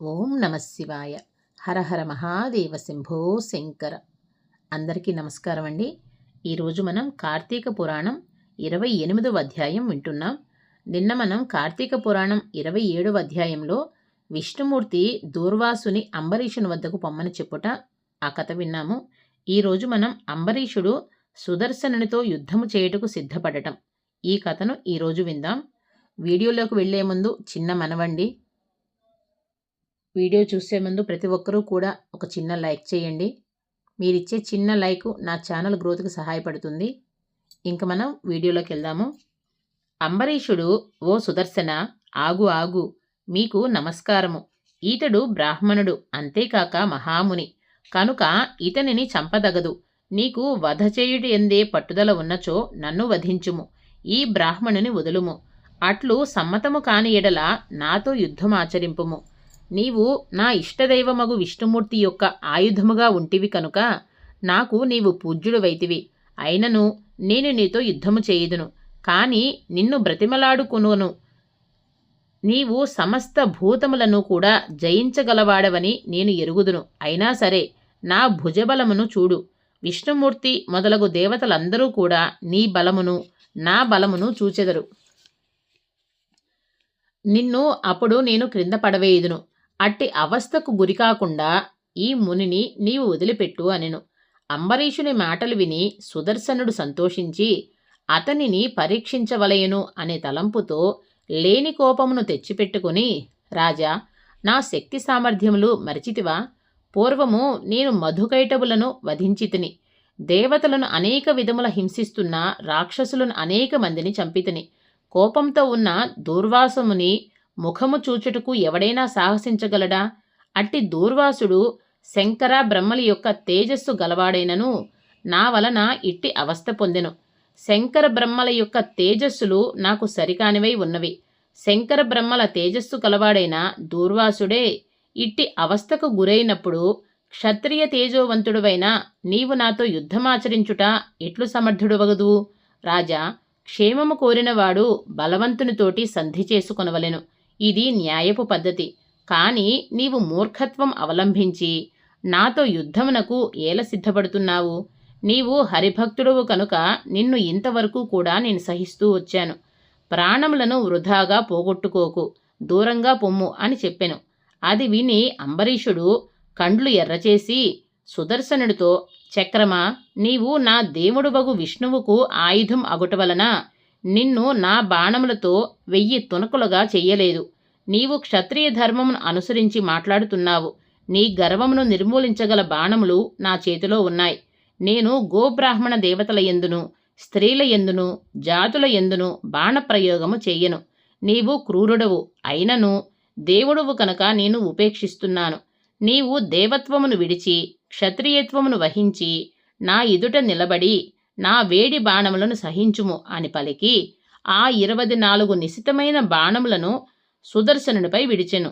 ఓం నమ శివాయ. మహాదేవ శంభో శంకర. అందరికీ నమస్కారం అండి. ఈరోజు మనం కార్తీక పురాణం ఇరవై ఎనిమిదవ అధ్యాయం వింటున్నాం. నిన్న మనం కార్తీక పురాణం ఇరవై ఏడవ అధ్యాయంలో విష్ణుమూర్తి దూర్వాసుని అంబరీషుని వద్దకు పొమ్మని చెప్పుట ఆ కథ విన్నాము. ఈరోజు మనం అంబరీషుడు సుదర్శనునితో యుద్ధము చేయుటకు సిద్ధపడటం. ఈ కథను ఈరోజు విందాం. వీడియోలోకి వెళ్ళే ముందు చిన్న మనవండి. వీడియో చూసే ముందు ప్రతి ఒక్కరూ కూడా ఒక చిన్న లైక్ చేయండి. మీరిచ్చే చిన్న లైక్ నా ఛానల్ గ్రోత్కి సహాయపడుతుంది. ఇంక మనం వీడియోలోకి వెళ్దాము. అంబరీషుడు ఓ సుదర్శన ఆగు ఆగు మీకు నమస్కారము. ఈతడు బ్రాహ్మణుడు అంతేకాక మహాముని. కనుక ఇతనిని చంపదగదు. నీకు వధ చేయుటి ఎందే పట్టుదల ఉన్నచో నన్ను వధించుము. ఈ బ్రాహ్మణుని వదులుము. అట్లు సమ్మతము కాని ఎడల నాతో యుద్ధమాచరింపుము నీవు నా ఇష్టదైవమగు విష్ణుమూర్తి యొక్క ఆయుధముగా ఉంటివి కనుక నాకు నీవు పూజ్యుడువైతివి అయినను నేను నీతో యుద్ధము చేయుదును. కాని నిన్ను బ్రతిమలాడుకును నీవు సమస్త భూతములను కూడా జయించగలవాడవని నేను ఎరుగుదును. అయినా సరే నా భుజబలమును చూడు. విష్ణుమూర్తి మొదలగు దేవతలందరూ కూడా నీ బలమును నా బలమును చూచెదరు. నిన్ను అప్పుడు నేను క్రింద పడవేయుదును. అట్టి అవస్థకు గురికాకుండా ఈ మునిని నీవు వదిలిపెట్టు అనెను. అంబరీషుని మాటలు విని సుదర్శనుడు సంతోషించి అతనిని పరీక్షించవలయను అనే తలంపుతో లేని కోపమును తెచ్చిపెట్టుకుని రాజా నా శక్తి సామర్థ్యములు మరిచితివా? పూర్వము నేను మధుకైటవులను వధించితిని. దేవతలను అనేక విధముల హింసిస్తున్న రాక్షసులను అనేక మందిని చంపితిని. కోపంతో ఉన్న దూర్వాసముని ముఖము చూచుటకు ఎవడైనా సాహసించగలడా? అట్టి దూర్వాసుడు శంకర బ్రహ్మల యొక్క తేజస్సు గలవాడైనను నా వలన ఇట్టి అవస్థ పొందెను. శంకర బ్రహ్మల యొక్క తేజస్సులు నాకు సరికానివై ఉన్నవి. శంకర బ్రహ్మల తేజస్సు గలవాడైన దూర్వాసుడే ఇట్టి అవస్థకు గురైనప్పుడు క్షత్రియ తేజోవంతుడువైన నీవు నాతో యుద్ధమాచరించుట ఎట్లు సమర్థుడవగదు? రాజా క్షేమము కోరినవాడు బలవంతునితోటి సంధి చేసుకొనవలెను. ఇది న్యాయపు పద్ధతి. కాని నీవు మూర్ఖత్వం అవలంబించి నాతో యుద్ధమునకు ఏల సిద్ధపడుతున్నావు? నీవు హరిభక్తుడవు కనుక నిన్ను ఇంతవరకు కూడా నేను సహిస్తూ వచ్చాను. ప్రాణములను వృధాగా పోగొట్టుకోకు దూరంగా పొమ్ము అని చెప్పెను. అది విని అంబరీషుడు కండ్లు ఎర్రచేసి సుదర్శనుడితో చక్రమా నీవు నా దేవుడు బగు విష్ణువుకు ఆయుధం అగుట వలన నిన్ను నా బాణములతో వెయ్యి తునకులుగా చెయ్యలేదు. నీవు క్షత్రియ ధర్మమును అనుసరించి మాట్లాడుతున్నావు. నీ గర్వమును నిర్మూలించగల బాణములు నా చేతిలో ఉన్నాయి. నేను గోబ్రాహ్మణ దేవతల ఎందును స్త్రీల ఎందును జాతుల ఎందును బాణప్రయోగము చెయ్యను నీవు క్రూరుడవు అయినను దేవుడవు కనుక నేను ఉపేక్షిస్తున్నాను. నీవు దేవత్వమును విడిచి క్షత్రియత్వమును వహించి నా ఎదుట నిలబడి నా వేడి బాణములను సహించుము అని పలికి ఆ ఇరవై నాలుగు నిశితమైన బాణములను సుదర్శనునిపై విడిచెను.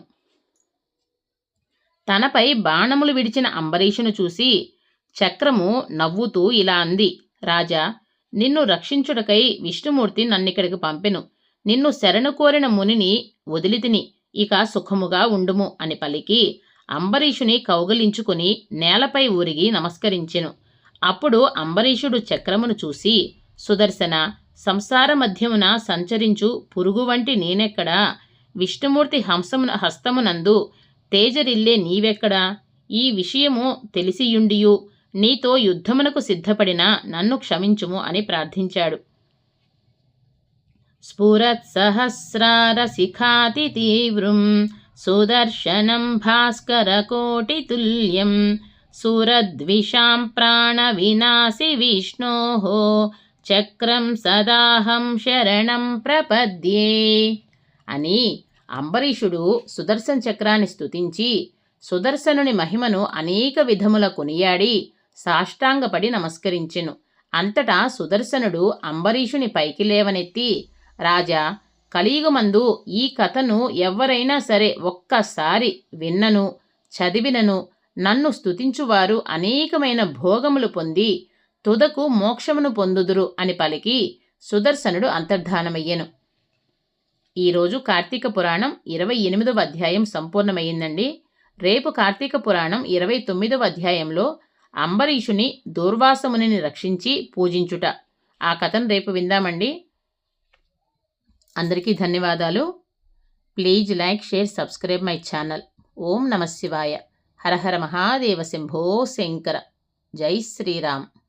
తనపై బాణములు విడిచిన అంబరీషును చూసి చక్రము నవ్వుతూ ఇలా అంది రాజా నిన్ను రక్షించుటకై విష్ణుమూర్తి నన్నిక్కడికి పంపెను. నిన్ను శరణు కోరిన మునిని వదిలితిని ఇక సుఖముగా ఉండుము అని పలికి అంబరీషుని కౌగలించుకుని నేలపై ఊరిగి నమస్కరించెను. అప్పుడు అంబరీషుడు చక్రమును చూసి సుదర్శన సంసార మధ్యమున సంచరించు పురుగు వంటి నేనెక్కడా? విష్ణుమూర్తి హంసమున హస్తమునందు తేజరిల్లే నీవెక్కడా? ఈ విషయము తెలిసియుండియు. నీతో యుద్ధమునకు సిద్ధపడిన నన్ను క్షమించుము అని ప్రార్థించాడు. స్ఫురత్సహస్రారశిఖాతి తీవ్రం సుదర్శనం భాస్కరకోటితుల్యం సురద్విషాం ప్రాణవినాశి విష్ణోः చక్రం సదాహం శరణం ప్రపద్యే అని అంబరీషుడు సుదర్శన్ చక్రాన్ని స్తుతించి సుదర్శనుని మహిమను అనేక విధముల కొనియాడి సాష్టాంగపడి నమస్కరించెను. అంతటా సుదర్శనుడు అంబరీషుని పైకి లేవనెత్తి రాజా కలియుగమందు ఈ కథను ఎవరైనా సరే ఒక్కసారి విన్నను చదివినను నన్ను స్తుతించువారు అనేకమైన భోగములు పొంది తుదకు మోక్షమును పొందుదురు అని పలికి సుదర్శనుడు అంతర్ధానమయ్యెను. ఈరోజు కార్తీక పురాణం ఇరవై ఎనిమిదవ అధ్యాయం సంపూర్ణమైందండి. రేపు కార్తీక పురాణం ఇరవై తొమ్మిదవ అధ్యాయంలో అంబరీషుని దూర్వాసమునిని రక్షించి పూజించుట. ఆ కథను రేపు విందామండి. అందరికీ ధన్యవాదాలు. Please like share subscribe my channel. ఓం నమ శివాయ. హరహర మహాదేవ శంభో శంకర. జై శ్రీరామ్.